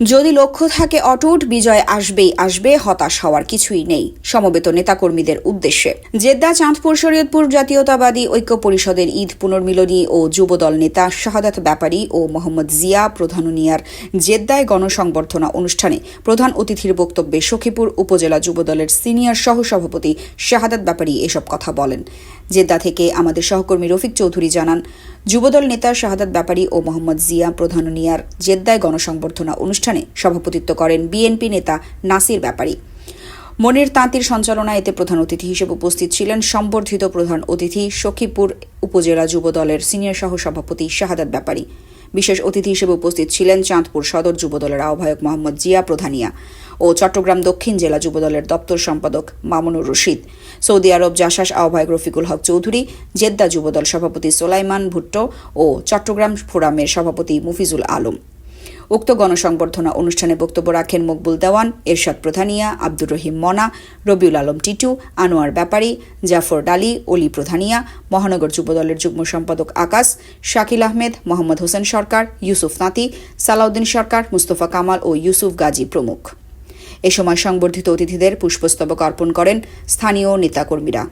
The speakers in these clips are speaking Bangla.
যদি লক্ষ্য থাকে অটুট, বিজয় আসবেই আসবে, হতাশ হওয়ার কিছুই নেই, সমবেত নেতাকর্মীদের উদ্দেশ্যে। জেদ্দা, চাঁদপুর, শরীয়তপুর জাতীয়তাবাদী ঐক্য পরিষদের ঈদ পুনর্মিলনী ও যুবদল নেতা শাহাদাত ব্যাপারী ও মোহাম্মদ জিয়া প্রধানুনিয়ার জেদ্দায় গণসংবর্ধনা অনুষ্ঠানে প্রধান অতিথির বক্তব্যে সখীপুর উপজেলা যুবদলের সিনিয়র সহসভাপতি শাহাদাত ব্যাপারী এসব কথা বলেন। জেদ্দা থেকে আমাদের সহকর্মী রফিক চৌধুরী জানান, যুবদল নেতা শাহাদাত ব্যাপারী ও মোহাম্মদ জিয়া প্রধানুনিয়ার জেদ্দায় গণসংবর্ধনা অনুষ্ঠানে সভাপতিত্ব করেন বিএনপি নেতা নাসির ব্যাপারী। মনির তাঁতির সঞ্চালনায় এতে প্রধান অতিথি হিসেবে উপস্থিত ছিলেন সম্বর্ধিত প্রধান অতিথি সখীপুর উপজেলা যুবদলের সিনিয়র সহ সভাপতি শাহাদাত ব্যাপারী। বিশেষ অতিথি হিসেবে উপস্থিত ছিলেন চাঁদপুর সদর যুবদলের আহ্বায়ক মোহাম্মদ জিয়া প্রধানিয়া ও চট্টগ্রাম দক্ষিণ জেলা যুবদলের দপ্তর সম্পাদক মামুনুর রশিদ। সৌদি আরব জাসাস আহ্বায়ক রফিকুল হক চৌধুরী, জেদ্দা যুবদল সভাপতি সোলাইমান ভুট্টো ও চট্টগ্রাম ফোরামের সভাপতি মুফিজুল আলম। উক্ত গণসংবর্ধনা অনুষ্ঠানে বক্তব্য রাখেন মকবুল দেওয়ান, এরশাদ প্রধানিয়া, আব্দুর রহিম মনা, রবিউল আলম টিটু, আনোয়ার ব্যাপারী, জাফর ডালি, অলি প্রধানিয়া, মহানগর যুবদলের যুগ্ম সম্পাদক আকাশ, শাকিল আহমেদ, মোহাম্মদ হোসেন সরকার, ইউসুফ নাতি, সালাউদ্দিন সরকার, মুস্তফা কামাল ও ইউসুফ গাজী প্রমুখ। এ সময় সংবর্ধিত অতিথিদের পুষ্পস্তবক অর্পণ করেন স্থানীয় নেতাকর্মীরা।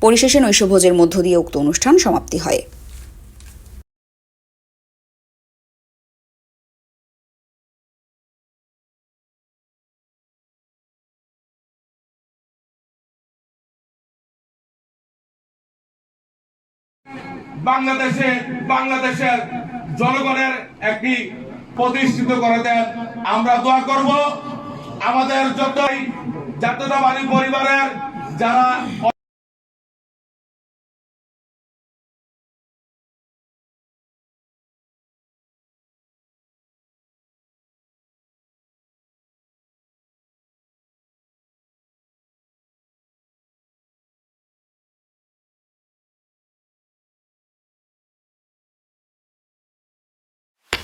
পরিশেষে নৈশভোজের মধ্য দিয়ে উক্ত অনুষ্ঠান সমাপ্তি হয়। বাংলাদেশে, বাংলাদেশের জনগণের একটি প্রতিষ্ঠিত করে দেন। আমরা দোয়া করব আমাদের যতই জাতীয়তাবাদী পরিবারের যারা